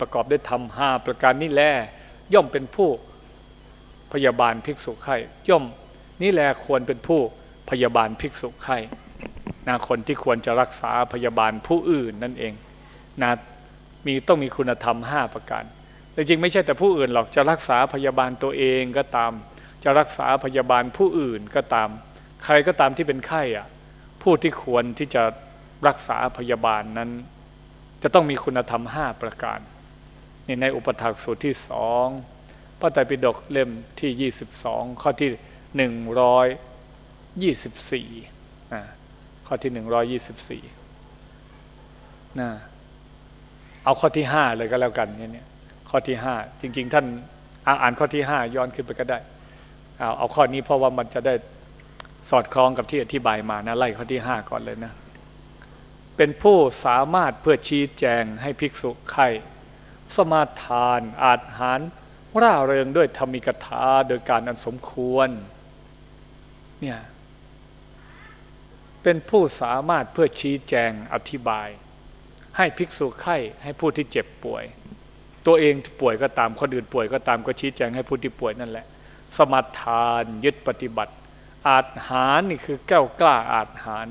ประกอบด้วยธรรมห้าประการนี้แลย่อมเป็นผู้พยาบาลภิกษุไข่ย่อมนี่แลควรเป็นผู้พยาบาลภิกษุไข่นะคนที่ควรจะรักษาพยาบาลผู้อื่นนั่นเองนะมีต้องมีคุณธรรมห้าประการแต่จริงไม่ใช่แต่ผู้อื่นหรอกจะรักษาพยาบาลตัวเองก็ตาม จะรักษาพยาบาลผู้อื่นก็ตาม ใครก็ตามที่เป็นไข้อะผู้ที่ควรที่จะรักษาพยาบาลนั้น จะต้องมีคุณธรรมห้าประการ นี่ในอุปถากสูตรที่สองพระไตรปิฎกเล่มที่ 22 ข้อที่ 124นะข้อที่ 124นะเอาข้อที่ 5 เลยก็แล้วกันเนี่ยข้อที่ 5 จริง ๆ ท่านอ่านข้อที่ 5 ย้อนขึ้นไปก็ได้เอาเอาข้อนี้เพราะว่ามันจะได้สอดคล้องกับที่อธิบายมานะไล่ข้อที่ 5 ก่อนเลยนะ เป็นผู้สามารถเพื่อชี้แจงให้ภิกษุไข่ สมาทานอาจหารร่าเริงด้วยธรรมิกถาโดยการอันสมควรเนี่ยเป็นผู้สามารถเพื่อชี้แจงอธิบาย ให้ภิกษุไข้ให้ผู้ที่เจ็บป่วย ตัวเองป่วยก็ตามคนอื่นป่วยก็ตามก็ชี้แจงให้ผู้ที่ป่วยนั่นแหละ สมาทานยึดปฏิบัติ อาจหารนี่คือแก้วกล้าอาจหาร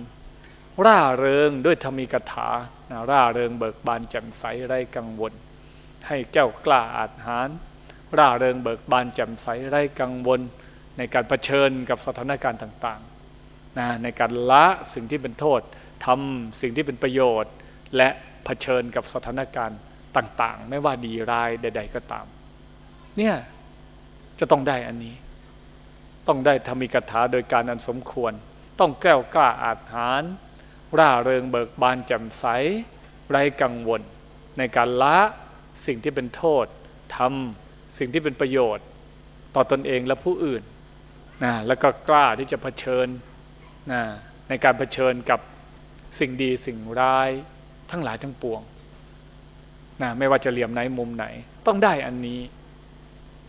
ร่าเริงด้วยธรรมีกถานะร่าเริงเบิกบานแจ่มใสไร้กังวล ให้แก้วกล้าอาจหาร ร่าเริงเบิกบานแจ่มใสไร้กังวล ในการรเผชิญกับสถานการณ์ต่างๆนะในการละสิ่งที่เป็นโทษทำสิ่งที่เป็นประโยชน์ และเผชิญกับสถานการณ์ต่างๆ ไม่ว่าดีร้ายใด ๆ ก็ตาม เนี่ยจะต้องได้อันนี้ ต้องได้ธรรมิกถาโดยการอันสมควร ต้องแก้วกล้าอาจหารร่าเริงเบิกบานแจ่มใส ไร้กังวล ในการละ สิ่งที่เป็นโทษทำสิ่งที่เป็นประโยชน์ ต่อตอนเองและผู้อื่นนะแล้วก็กล้าที่จะเผชิญนะในการเผชิญกับสิ่งดีสิ่งร้ายทั้งหลายทั้งปวงนะไม่ว่าจะเหลี่ยมไหนมุมไหน ต้องได้อันนี้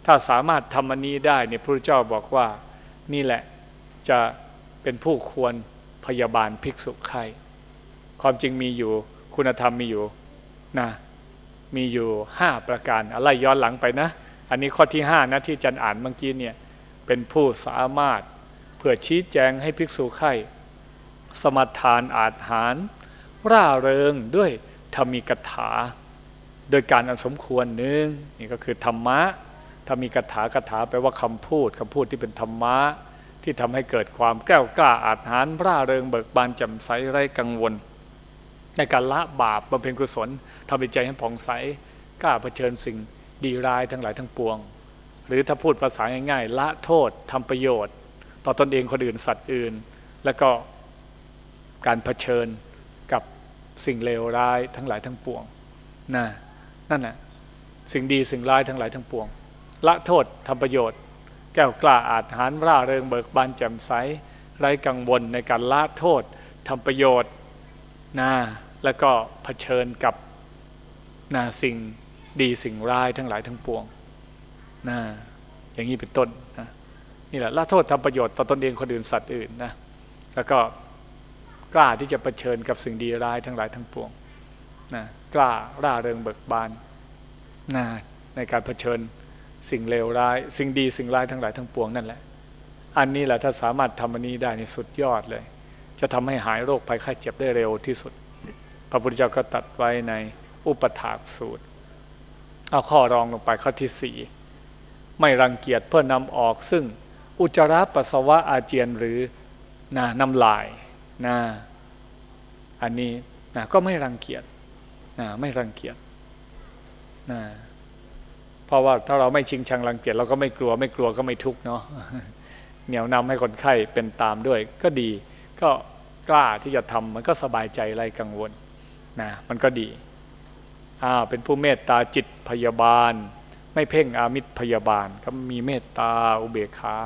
ถ้าสามารถทำอันนี้ได้เนี่ยพระเจ้าบอกว่านี่แหละจะเป็นผู้ควรพยาบาลภิกษุไข่ความจริงมีอยู่คุณธรรมมีอยู่นะ มีอยู่ห้าประการอะไรย้อนหลังไปนะ อันนี้ข้อที่ห้านะที่จันอ่านเมื่อกี้เนี่ย เป็นผู้สามารถเพื่อชี้แจงให้ภิกษุไข่สมทานอาจหาร ร่าเริงด้วยธรรมีกถา โดยการอันสมควรหนึ่งนี่ก็คือธรรมะธรรมีกถากถาแปลว่าคำพูดคำพูดที่เป็นธรรมะ ที่ทำให้เกิดความแก้วกล้าอาจหารร่าเริงเบิกบานแจ่มใสไร้กังวล ในการละบาปบำเพ็ญกุศลทำใจให้ผ่องใสกล้าเผชิญสิ่งดีร้ายทั้งหลายทั้งปวง หรือถ้าพูดภาษาง่ายๆละโทษทำประโยชน์ ต่อตอนเองคนอื่นสัตว์อื่น แล้วก็การเผชิญกับสิ่งเลวร้ายทั้งหลายทั้งปวงนะนั่นแหะสิ่งดีสิ่งร้ายทั้งหลายทั้งปวง ละโทษทำประโยชน์ แก้วกล้าอาจหารร่าเริงเบิกบานแจ่มใสไร้กังวลในการละโทษทำประโยชน์ นะแล้วก็เผชิญกับนะสิ่งดีสิ่งร้ายทั้งหลายทั้งปวงนะอย่างนี้เป็นต้นนะนี่แหละละโทษทำประโยชน์ต่อตนเองคนอื่นสัตว์อื่นนะแล้วก็กล้าที่จะเผชิญกับสิ่งดีร้ายทั้งหลายทั้งปวงนะกล้าร่าเริงเบิกบานนะในการเผชิญสิ่งเลวร้าย สิ่งดีสิ่งร้ายทั้งหลายทั้งปวงนั่นแหละ อันนี้แหละถ้าสามารถทำอันนี้ได้ในสุดยอดเลย จะทำให้หายโรคภัยไข้เจ็บได้เร็วที่สุด พระพุทธเจ้าก็ตัดไว้ในอุปถากสูตร เอาข้อรองลงไปข้อที่สี่ไม่รังเกียจเพื่อนำออกซึ่งอุจจาระปัสสาวะอาเจียนหรือนะน้ำลายนะอันนี้นะก็ไม่รังเกียจนะไม่รังเกียจนะเพราะว่าถ้าเราไม่ชิงชังรังเกียจเราก็ไม่กลัว ไม่กลัวก็ไม่ทุกเนาะเหนียวนำให้คนไข้เป็นตามด้วยก็ดี ก็กล้าที่จะทำมันก็สบายใจไรกังวลนะมันก็ดีอ่าเป็นผู้เมตตาจิตพยาบาล ไม่เพ่งอามิตรพยาบาล ก็มีเมตตาอุเบกขา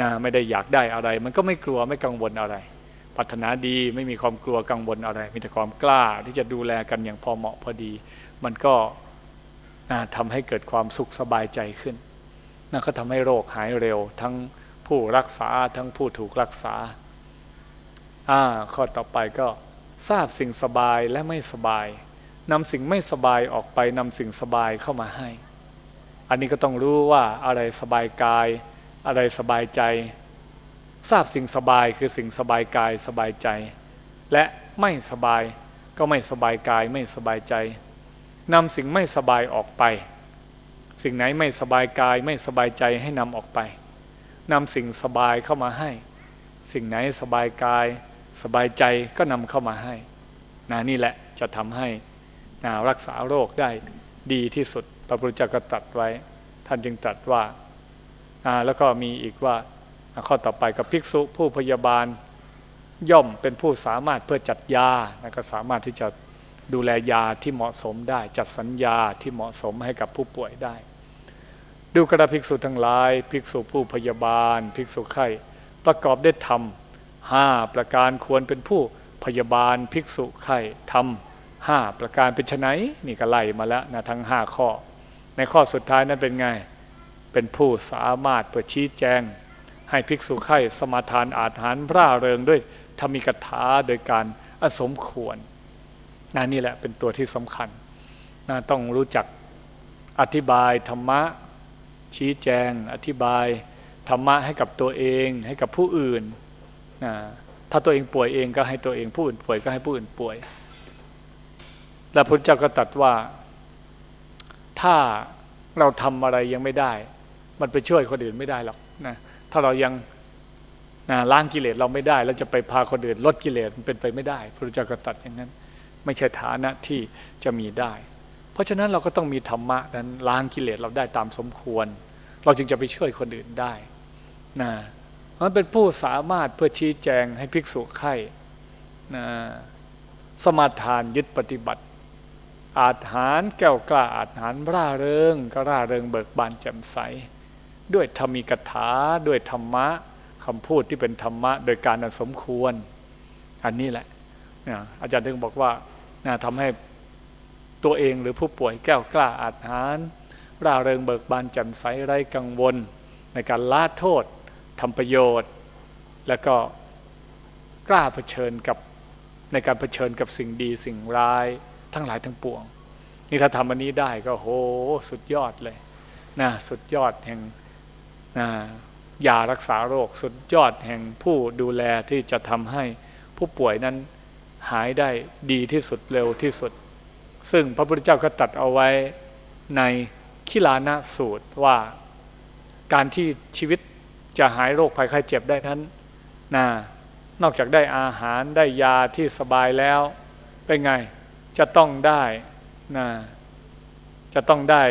นะไม่ได้อยากได้อะไร มันก็ไม่กลัวไม่กังวลอะไรปรารถนาดีไม่มีความกลัวกังวลอะไร มีแต่ความกล้าที่จะดูแลกันอย่างพอเหมาะพอดี มันก็นะทำให้เกิดความสุขสบายใจขึ้นนั่นก็ทำให้โรคหายเร็ว ทั้งผู้รักษาทั้งผู้ถูกรักษา อ่าข้อต่อไปก็ทราบสิ่งสบายและไม่สบายนำสิ่งไม่สบายออกไปนำสิ่งสบายเข้ามาให้ อันนี้ก็ต้องรู้ว่าอะไรสบายกาย อะไรสบายใจ ทราบสิ่งสบายคือสิ่งสบายกายสบายใจ และไม่สบายก็ไม่สบายกายไม่สบายใจนำสิ่งไม่สบายออกไป สิ่งไหนไม่สบายกายไม่สบายใจให้นำออกไปนำสิ่งสบายเข้ามาให้ สิ่งไหนสบายกาย สบายใจก็นำเข้ามาให้นะนี่แหละจะทำให้นะรักษาโรคได้ดีที่สุดพระพุทธเจ้าก็ตรัสไว้ ท่านจึงตรัสว่าแล้วก็มีอีกว่าข้อต่อไปกับภิกษุผู้พยาบาลย่อมเป็นผู้สามารถเพื่อจัดยานะก็สามารถที่จะดูแลยาที่เหมาะสมได้ จัดสัญญาที่เหมาะสมให้กับผู้ป่วยได้ ดูกระภิกษุทั้งหลาย ภิกษุผู้พยาบาล ภิกษุไข้ประกอบได้ทำ ห้าประการควรเป็นผู้พยาบาลภิกษุไข้ทำห้าประการเป็นไนนี่ก็ไล่มาแล้วนะทั้งห้าข้อ ในข้อสุดท้ายนั้นเป็นไง เป็นผู้สามารถเปิดชี้แจง ให้ภิกษุไข้สมาทานอาหารร่าเริงด้วยธรรมิกถาโดยการอสมควรนนี่แหละเป็นตัวที่สำคัญนะต้องรู้จักอธิบายธรรมะ ชี้แจง อธิบายธรรมะให้กับตัวเอง ให้กับผู้อื่น ถ้าตัวเองป่วยเองก็ให้ตัวเองผู้อื่นป่วยก็ให้ผู้อื่นป่วย และพระเจ้าก็ตรัสว่า ถ้าเราทำอะไรยังไม่ได้ มันไปช่วยคนอื่นไม่ได้หรอกนะถ้าเรายังนะล้างกิเลสเราไม่ได้เราจะไปพาคนอื่นลดกิเลสมันเป็นไปไม่ได้ พระเจ้าก็ตัดอย่างนั้น ไม่ใช่ฐานะที่จะมีได้ เพราะฉะนั้นเราก็ต้องมีธรรมะนั้นล้างกิเลสเราได้ตามสมควร เราจึงจะไปช่วยคนอื่นได้นะ มันเป็นผู้สามารถเพื่อชี้แจงให้ภิกษุไข่นะสมาทานยึดปฏิบัติ อาหารแก้วกล้าอาหารร่าเริงก็ร่าเริงเบิกบานแจ่มใส ด้วยธรรมีกถาด้วยธรรมะคำพูดที่เป็นธรรมะ โดยการสมควร อันนี้แหละนะอาจารย์ถึงบอกว่านะทำให้ตัวเองหรือผู้ป่วยแก้วกล้าอาหารร่าเริงเบิกบานแจ่มใสไร้กังวล ในการละโทษ ทำประโยชน์ แล้วก็กล้าเผชิญกับในการเผชิญกับสิ่งดีสิ่งร้ายทั้งหลายทั้งปวง นี่ถ้าทำอันนี้ได้ก็โหสุดยอดเลยนะสุดยอดแห่งนะยารักษาโรค สุดยอดแห่งผู้ดูแลที่จะทำให้ผู้ป่วยนั้นหายได้ดีที่สุดเร็วที่สุด ซึ่งพระพุทธเจ้าก็ตัดเอาไว้ในขิลานะสูตรว่าการที่ชีวิต จะหายโรคภัยไข้เจ็บได้นั้นนะนอกจากได้อาหารได้ยาที่สบายแล้ว เป็นไงจะต้องได้นะจะต้องได้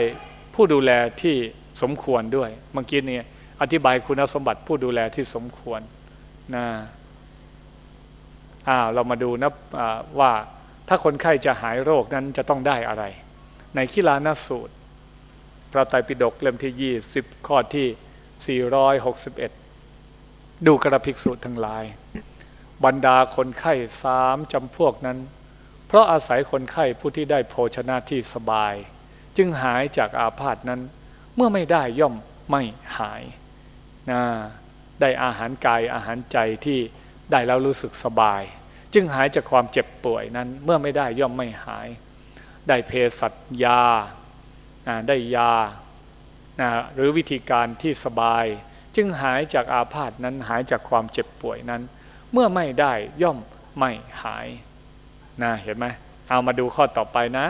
ผู้ดูแลที่สมควรด้วยเมื่อกี้นี้อธิบายคุณสมบัติผู้ดูแลที่สมควรนะอ้าวเรามาดูนะว่าถ้าคนไข้จะหายโรคนั้นจะต้องได้อะไร ในขีลานาสูตร พระไตรปิฎกเล่มที่ 20 ข้อที่ 461 ดูกระภิกษุทั้งหลาย บรรดาคนไข้สามจำพวกนั้น เพราะอาศัยคนไข้ผู้ที่ได้โภชนะที่สบาย จึงหายจากอาพาธนั้น เมื่อไม่ได้ย่อมไม่หายนะได้อาหารกายอาหารใจที่ได้แล้วรู้สึกสบาย จึงหายจากความเจ็บป่วยนั้น เมื่อไม่ได้ย่อมไม่หาย ได้เภสัชยาได้ยา หรือวิธีการที่สบาย จึงหายจากอาพาธนั้นหายจากความเจ็บป่วยนั้น เมื่อไม่ได้ย่อมไม่หายนะเห็นไหมเอามาดูข้อต่อไปนะ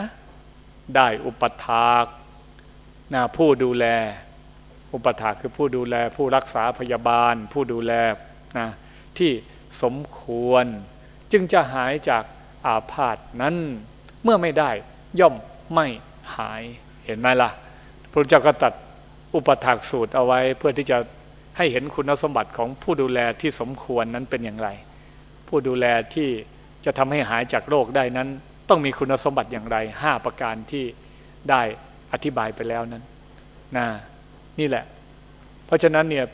ได้อุปถากนะผู้ดูแล อุปถาคือผู้ดูแลผู้รักษาพยาบาล ผู้ดูแลนะที่สมควร จึงจะหายจากอาพาธนั้น เมื่อไม่ได้ย่อมไม่หายเห็นไหมล่ะพระเจ้าก็ตัด อุปถากสูตรเอาไว้เพื่อที่จะให้เห็นคุณสมบัติของผู้ดูแลที่สมควรนั้นเป็นอย่างไร ผู้ดูแลที่จะทำให้หายจากโรคได้นั้น ต้องมีคุณสมบัติอย่างไรห้าประการที่ได้อธิบายไปแล้วนั้นนะนี่แหละ เพราะฉะนั้นเนี่ย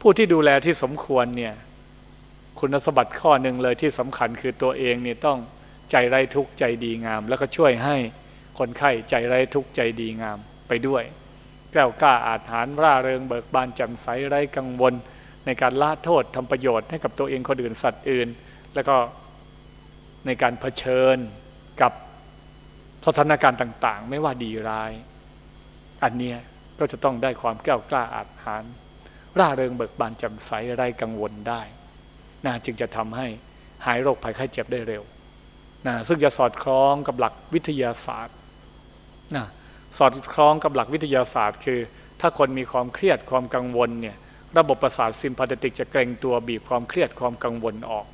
ผู้ที่ดูแลที่สมควรเนี่ยคุณสมบัติข้อหนึ่งเลยที่สำคัญคือตัวเองเนี่ยต้องใจไร้ทุกข์ใจดีงาม แล้วก็ช่วยให้คนไข้ใจไร้ทุกข์ใจดีงามไปด้วย แก้วกล้าอาถรรพ์ร่าเริงเบิกบานแจ่มใสไร้กังวล ในการละโทษทำประโยชน์ให้กับตัวเองคนอื่นสัตว์อื่น แล้วก็ในการเผชิญกับสถานการณ์ต่าง ๆ ไม่ว่าดีร้าย อันเนี้ยก็จะต้องได้ความแก้วกล้าอาจหารร่าเริงเบิกบานแจ่มใสไร้กังวลได้นะจึงจะทำให้หายโรคภัยไข้เจ็บได้เร็วนะซึ่งจะสอดคล้องกับหลักวิทยาศาสตร์นะ สอดคล้องกับหลักวิทยาศาสตร์ คือ ถ้าคนมีความเครียดความกังวลเนี่ยระบบประสาทซิมพาเทติกจะเกรงตัวบีบความเครียดความกังวลออก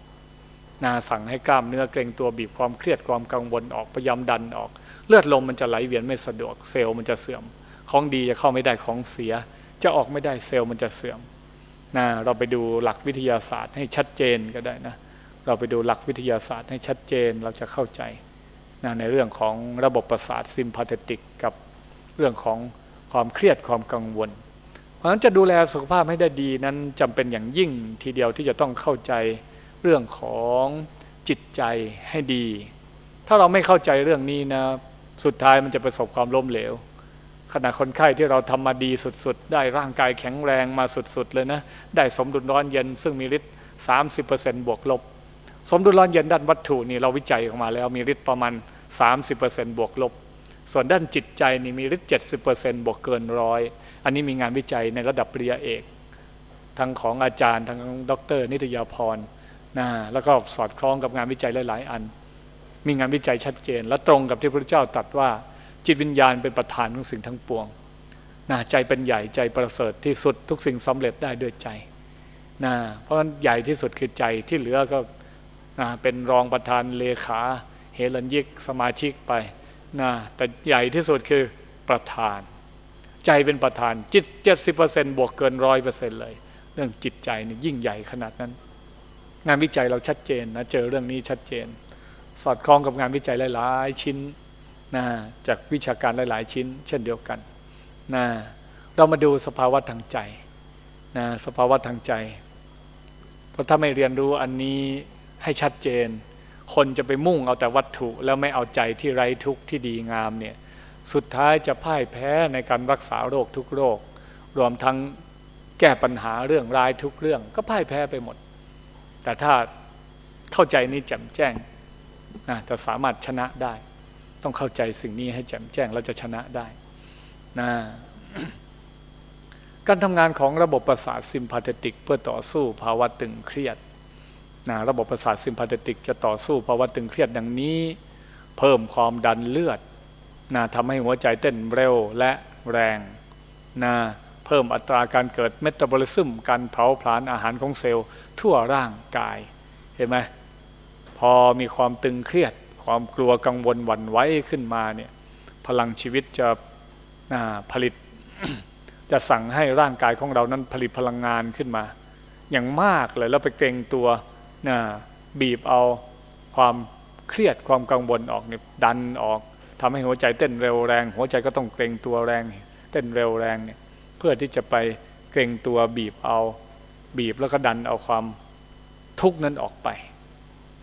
นาสั่งให้กล้ามเนื้อเกรงตัวบีบความเครียดความกังวลออกพยายามดันออก เลือดลมมันจะไหลเวียนไม่สะดวกเซลล์มันจะเสื่อม ของดีจะเข้าไม่ได้ของเสีย จะออกไม่ได้เซลล์มันจะเสื่อมนะเราไปดูหลักวิทยาศาสตร์ให้ชัดเจนก็ได้นะเราไปดูหลักวิทยาศาสตร์ให้ชัดเจนเราจะเข้าใจนะในเรื่องของระบบประสาทซิมพาเทติกกับ เรื่องของความเครียดความกังวล เพราะฉะนั้นจะดูแลสุขภาพให้ได้ดีนั้นจำเป็นอย่างยิ่งทีเดียวที่จะต้องเข้าใจเรื่องของจิตใจให้ดี ถ้าเราไม่เข้าใจเรื่องนี้นะสุดท้ายมันจะประสบความล้มเหลวขณะคนไข้ที่เราทำมาดีสุดๆ ได้ร่างกายแข็งแรงมาสุดๆเลยนะได้สมดุลร้อนเย็นซึ่งมีฤทธิ์30%บวกลบ สมดุลร้อนเย็นด้านวัตถุนี่เราวิจัยออกมาแล้วมีฤทธิ์ประมาณ30%บวกลบ ส่วนด้านจิตใจนี่มีฤทธิ์70%บวกเกินร้อยอันนี้มีงานวิจัยในระดับปริญญาเอกทั้งของอาจารย์ทั้งดร นิตยาพรนะแล้วก็สอดคล้องกับงานวิจัยหลาย ๆ อัน มีงานวิจัยชัดเจน และตรงกับที่พระเจ้าตรัสว่า จิตวิญญาณเป็นประธานของสิ่งทั้งปวงนะใจเป็นใหญ่ใจประเสริฐที่สุดทุกสิ่งสำเร็จได้ด้วยใจนะเพราะฉะนั้นใหญ่ที่สุดคือใจที่เหลือก็นะเป็นรองประธานเลขา เฮลันยิกสมาชิกไป นะแต่ใหญ่ที่สุดคือประธาน ใจเป็นประธานจิตเจ็ดสิบเปอร์เซ็นต์บวกเกินร้อยเปอร์เซ็นต์เลย เรื่องจิตใจนี่ยิ่งใหญ่ขนาดนั้น งานวิจัยเราชัดเจนนะเจอเรื่องนี้ชัดเจน สอดคล้องกับงานวิจัยหลาย ๆ ชิ้นนะจากวิชาการหลาย ๆ ชิ้น เช่นเดียวกันนะเรามาดูสภาวะทางใจนะสภาวะทางใจ เพราะถ้าไม่เรียนรู้อันนี้ให้ชัดเจน คนจะไปมุ่งเอาแต่วัตถุแล้วไม่เอาใจที่ไร้ทุกข์ที่ดีงามเนี่ยสุดท้ายจะพ่ายแพ้ในการรักษาโรคทุกโรค รวมทั้งแก้ปัญหาเรื่องร้ายทุกเรื่อง ก็พ่ายแพ้ไปหมด แต่ถ้าเข้าใจนี้แจ่มแจ้งนะจะสามารถชนะได้ ต้องเข้าใจสิ่งนี้ให้แจ่มแจ้งเราจะชนะได้นะการทำงานของระบบประสาทซิมพาเทติก เพื่อต่อสู้ภาวะตึงเครียด นะระบบประสาทซิมพาเทติกจะต่อสู้ภาวะตึงเครียดดังนี้ เพิ่มความดันเลือดนะทำให้หัวใจเต้นเร็วและแรงนะเพิ่มอัตราการเกิดเมตาบอลิซึมการเผาผลาญอาหารของเซลล์ทั่วร่างกาย เห็นไหมพอมีความตึงเครียด ความกลัวกังวลหวั่นไหวขึ้นมาเนี่ยพลังชีวิตจะผลิต จะสั่งให้ร่างกายของเรานั้นผลิตพลังงานขึ้นมา อย่างมากเลยแล้วไปเกรงตัว นะบีบเอาความเครียดความกังวลออกเนี่ยดันออกทำให้หัวใจเต้นเร็วแรง หัวใจก็ต้องเกรงตัวแรง เต้นเร็วแรงเนี่ยเพื่อที่จะไปเกรงตัวบีบเอา บีบแล้วก็ดันเอาความทุกข์นั้นออกไป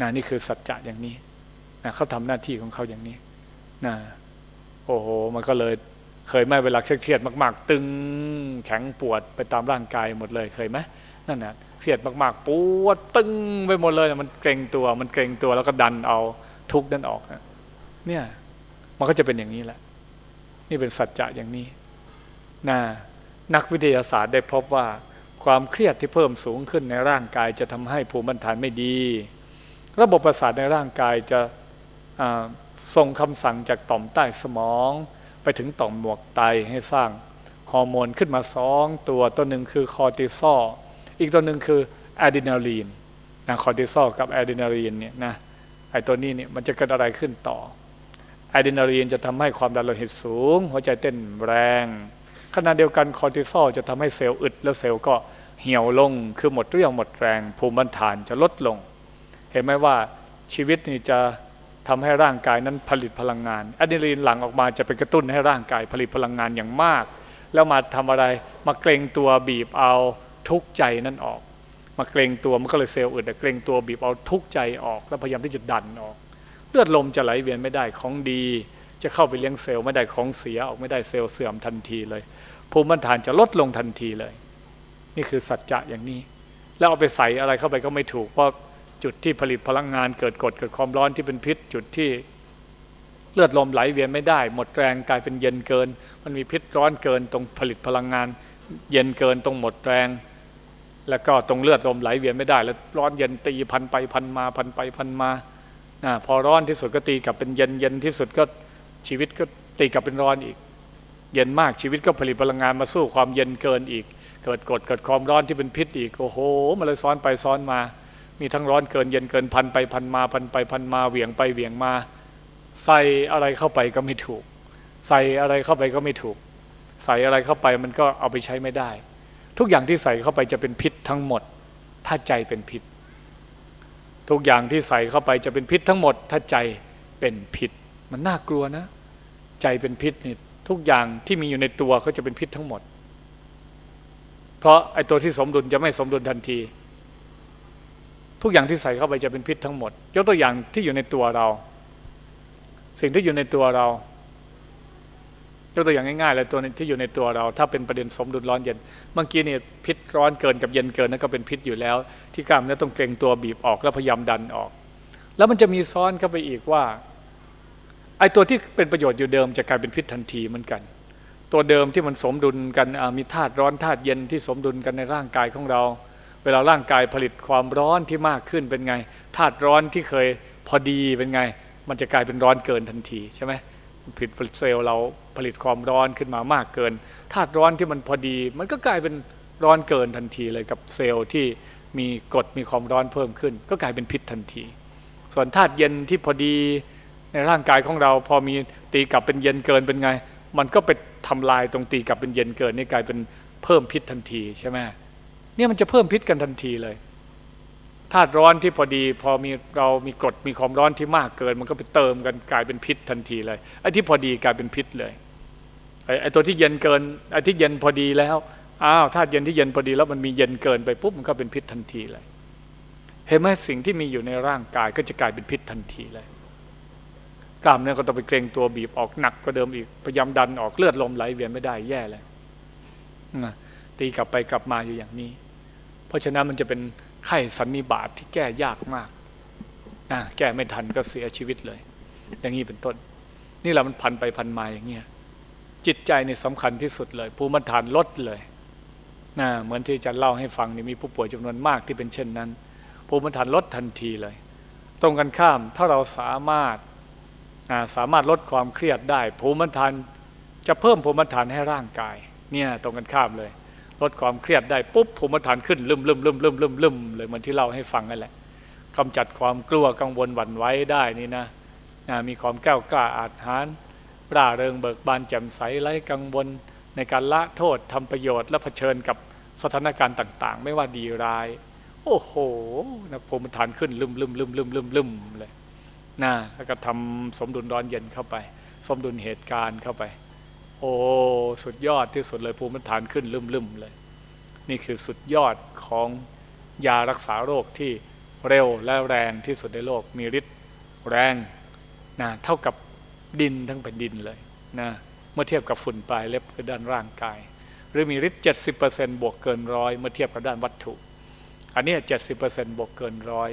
นะนี่คือสัจจะอย่างนี้นะเขาทำหน้าที่ของเขาอย่างนี้นะโอ้โห มันก็เลยเคยไหมเวลาเครียดมาก ๆ ตึงแข็งปวดไปตามร่างกายหมดเลยเคยไหมนั่นนะ เครียดมากๆปวดตึงไปหมดเลยมันเกรงตัว มันเกรงตัวแล้วก็ดันเอาทุกข์นั้นออกเนี่ยมันก็จะเป็นอย่างนี้แหละ นี่เป็นสัจจะอย่างนี้นะนักวิทยาศาสตร์ได้พบว่า ความเครียดที่เพิ่มสูงขึ้นในร่างกายจะทำให้ภูมิคุ้มกันไม่ดี ระบบประสาทในร่างกายจะส่งคำสั่งจากต่อมใต้สมอง ไปถึงต่อมหมวกไตให้สร้างฮอร์โมนขึ้นมาสองตัวตัวหนึ่งคือคอร์ติซอล อีกตัวหนึ่งคืออะดรีนาลีนนะคอร์ติซอลกับอะดรีนาลีนเนี่ยนะไอตัวนี้เนี่ยมันจะเกิดอะไรขึ้นต่ออะดรีนาลีนจะทำให้ความดันโลหิตสูง หัวใจเต้นแรง ขณะเดียวกันคอร์ติซอลจะทำให้เซลล์อึด แล้วเซลล์ก็เหี่ยวลงคือหมดเรี่ยวหมดแรง ภูมิต้านทานจะลดลง เห็นไหมว่าชีวิตนี่จะทำให้ร่างกายนั้นผลิตพลังงานอะดรีนาลีนหลั่งออกมาจะไปกระตุ้นให้ร่างกายผลิตพลังงานอย่างมาก แล้วมาทำอะไรมาเกรงตัวบีบเอา ทุกใจนั่นออก มาเกรงตัวมันก็เลยเซลล์อื่นแต่เกรงตัวบีบเอาทุกใจออก แล้วพยายามที่จะดันออก เลือดลมจะไหลเวียนไม่ได้ของดี จะเข้าไปเลี้ยงเซลล์ไม่ได้ของเสียออกไม่ได้เซลล์เสื่อมทันทีเลยภูมิต้านทานจะลดลงทันทีเลย นี่คือสัจจะอย่างนี้ แล้วเอาไปใส่อะไรเข้าไปก็ไม่ถูกเพราะจุดที่ผลิตพลังงานเกิดกดเกิดความร้อนที่เป็นพิษ จุดที่เลือดลมไหลเวียนไม่ได้ หมดแรงกลายเป็นเย็นเกิน มันมีพิษร้อนเกินตรงผลิตพลังงาน เย็นเกินตรงหมดแรง แล้วก็ตรงเลือดลมไหลเวียนไม่ได้ แล้วร้อนเย็นตีพันไปพันมาพันไปพันมานะพอร้อนที่สุดก็ตีกลับเป็นเย็นเย็นที่สุดก็ชีวิตก็ตีกลับเป็นร้อนอีก เย็นมากชีวิตก็ผลิตพลังงานมาสู้ความเย็นเกินอีก เกิดกดเกิดความร้อนที่เป็นพิษอีกโอ้โหมันเลยซ้อนไปซ้อนมา มีทั้งร้อนเกินเย็นเกินพันไปพันมาพันไปพันมาเหวี่ยงไปเหวี่ยงมา ใส่อะไรเข้าไปก็ไม่ถูก ใส่อะไรเข้าไปก็ไม่ถูก ใส่อะไรเข้าไปมันก็เอาไปใช้ไม่ได้ ทุกอย่างที่ใส่เข้าไปจะเป็นพิษทั้งหมด ถ้าใจเป็นพิษ ทุกอย่างที่ใส่เข้าไปจะเป็นพิษทั้งหมด ถ้าใจเป็นพิษ มันน่ากลัวนะ ใจเป็นพิษนี่ทุกอย่างที่มีอยู่ในตัวเขาจะเป็นพิษทั้งหมด เพราะไอ้ตัวที่สมดุลจะไม่สมดุลทันที ทุกอย่างที่ใส่เข้าไปจะเป็นพิษทั้งหมด ยกตัวอย่างที่อยู่ในตัวเรา สิ่งที่อยู่ในตัวเรา ยกตัวอย่างง่ายๆเลยตัวที่อยู่ในตัวเรา ถ้าเป็นประเด็นสมดุลร้อนเย็นเมื่อกี้เนี่ยพิษร้อนเกินกับเย็นเกินนั่นก็เป็นพิษอยู่แล้ว ที่กล้ามเนื้อต้องเกรงตัวบีบออกแล้วพยายามดันออก แล้วมันจะมีซ้อนเข้าไปอีกว่าไอ้ตัวที่เป็นประโยชน์อยู่เดิมจะกลายเป็นพิษทันทีเหมือนกัน ตัวเดิมที่มันสมดุลกันมีธาตุร้อนธาตุเย็นที่สมดุลกันในร่างกายของเรา เวลาร่างกายผลิตความร้อนที่มากขึ้นเป็นไงธาตุร้อนที่เคยพอดีเป็นไง มันจะกลายเป็นร้อนเกินทันทีใช่ไหม ผลิตเซลล์เราผลิตความร้อนขึ้นมามากเกินธาตุร้อนที่มันพอดี มันก็กลายเป็นร้อนเกินทันทีเลยกับเซลล์ที่มีกรดมีความร้อนเพิ่มขึ้น ก็กลายเป็นพิษทันที ส่วนธาตุเย็นที่พอดีในร่างกายของเราพอมีตีกลับเป็นเย็นเกินเป็นไง มันก็ไปทำลายตรงตีกลับเป็นเย็นเกินนี่กลายเป็นเพิ่มพิษทันทีใช่ไหมเนี่ยมันจะเพิ่มพิษกันทันทีเลย ธาตุร้อนที่พอดีพอมีเรามีกรดมีความร้อนที่มากเกิน มันก็ไปเติมกันกลายเป็นพิษทันทีเลยไอ้ที่พอดีกลายเป็นพิษเลยไอ้ตัวที่เย็นเกินไอ้ที่เย็นพอดีแล้วอ้าวธาตุเย็นที่เย็นพอดีแล้วมันมีเย็นเกินไปปุ๊บมันก็เป็นพิษทันทีเลยเห็นไหมสิ่งที่มีอยู่ในร่างกายก็จะกลายเป็นพิษทันทีเลยกล้ามเนื้อก็ต้องไปเกรงตัวบีบออกหนักก็เดิมอีกพยายามดันออกเลือดลมไหลเวียนไม่ได้แย่เลยตีกลับไปกลับมาอยู่อย่างนี้ เพราะฉะนั้นมันจะเป็น ไข้สันนิบาตทที่แก้ยากมากนะแก้ไม่ทันก็เสียชีวิตเลย อย่างนี้เป็นต้น นี่แหละมันพันไปพันมาอย่างเงี้ยจิตใจนี่สำคัญที่สุดเลย ภูมิฐานลดเลยนะเหมือนที่จะเล่าให้ฟังนี่มีผู้ป่วยจำนวนมากที่เป็นเช่นนั้น ภูมิฐานลดทันทีเลย ตรงกันข้ามถ้าเราสามารถสามารถลดความเครียดได้ ภูมิฐานจะเพิ่มภูมิฐานให้ร่างกาย เนี่ยตรงกันข้ามเลย ลดความเครียดได้ปุ๊บภูมิฐานขึ้นลืมลืมลืมลืมลืมลืมเลยเหมือนที่เล่าให้ฟังนั่นแหละกำจัดความกลัวกังวลหวั่นไหวได้นี่นะมีความแก้วกล้าอาหารร่าเริงเบิกบานแจ่มใสไร้กังวลในการละโทษทำประโยชน์และเผชิญกับสถานการณ์ต่าง ๆ ไม่ว่าดีร้าย โอ้โหนะภูมิฐานขึ้นลืมลืมลืมลืมลืมลืมเลยนะแล้วก็ทำสมดุลร้อนเย็นเข้าไป สมดุลเหตุการณ์เข้าไป โอ้สุดยอดที่สุดเลยภูมิฐานขึ้นลืมๆเลย นี่คือสุดยอดของยารักษาโรคที่เร็วและแรงที่สุดในโลกมีฤทธิ์แรงนะเท่ากับดินทั้งแผ่นดินเลยนะเมื่อเทียบกับฝุ่นปลายเล็บคือด้านร่างกาย หรือมีฤทธิ์เจ็ดสิบเปอร์เซ็นต์บวกเกินร้อยเมื่อเทียบกับด้านวัตถุ อันนี้เจ็ดสิบเปอร์เซ็นต์บวกเกินร้อย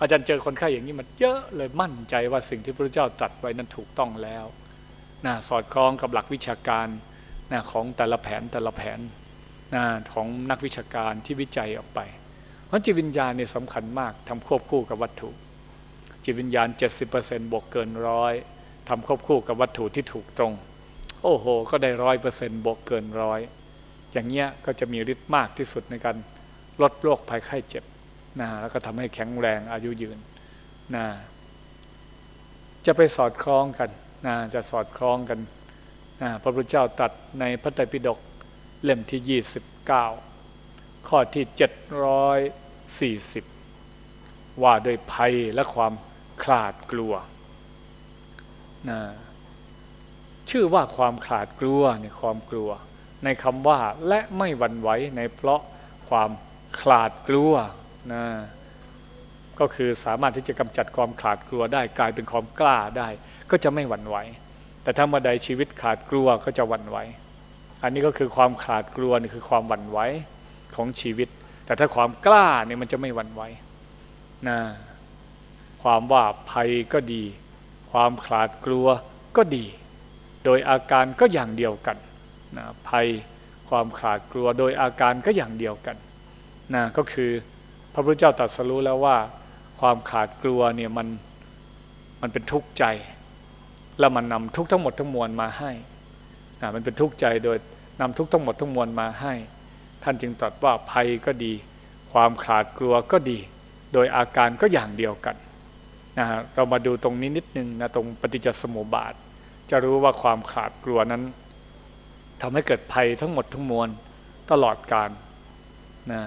อาจารย์เจอคนไข้อย่างนี้มันเยอะเลยมั่นใจว่าสิ่งที่พระเจ้าตรัสไว้นั้นถูกต้องแล้ว นะสอดคล้องกับหลักวิชาการนะของแต่ละแผนแต่ละแผนนะของนักวิชาการที่วิจัยออกไป เพราะจิตวิญญาณเนี่ยสำคัญมากทำควบคู่กับวัตถุ จิตวิญญาณ 70%บวกเกินร้อยทำควบคู่กับวัตถุที่ถูกตรง โอ้โห ก็ได้ร้อยเปอร์เซ็นต์บวกเกินร้อยอย่างเงี้ยก็จะมีฤทธิ์มากที่สุดในการลดโรคภัยไข้เจ็บนะแล้วก็ทำให้แข็งแรงอายุยืนนะจะไปสอดคล้องกัน นะจะสอดคล้องกันนะพระพุทธเจ้าตัดในพระไตรปิฎกเล่มที่ 29 ข้อที่ 740 ว่าโดยภัยและความคลาดกลัวนะชื่อว่าความขลาดกลัวในความกลัว ในคำว่าและไม่หวั่นไหวในเพราะความขลาดกลัวนะก็คือสามารถที่จะกำจัดความขลาดกลัวได้กลายเป็นความกล้าได้ ก็จะไม่หวั่นไหว แต่ถ้าเมื่อใดชีวิตขาดกลัวก็จะหวั่นไหว อันนี้ก็คือความขาดกลัวนี่คือความหวั่นไหวของชีวิต แต่ถ้าความกล้าเนี่ยมันจะไม่หวั่นไหวนะความว่าภัยก็ดี ความขาดกลัวก็ดี โดยอาการก็อย่างเดียวกันนะภัยความขาดกลัวโดยอาการก็อย่างเดียวกันนะก็คือพระพุทธเจ้าตรัสรู้แล้วว่า ความขาดกลัวเนี่ยมันมันเป็นทุกข์ใจ แล้วมันนำทุกทั้งหมดทั้งมวลมาให้นะมันเป็นทุกข์ใจโดยนำทุกทั้งหมดทั้งมวลมาให้ ท่านจึงตรัสว่าภัยก็ดี ความขาดกลัวก็ดี โดยอาการก็อย่างเดียวกันนะฮะเรามาดูตรงนี้นิดนึงนะตรงปฏิจจสมุปบาท จะรู้ว่าความขาดกลัวนั้นทำให้เกิดภัยทั้งหมดทั้งมวลตลอดการนะ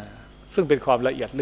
ซึ่งเป็นความละเอียดลึก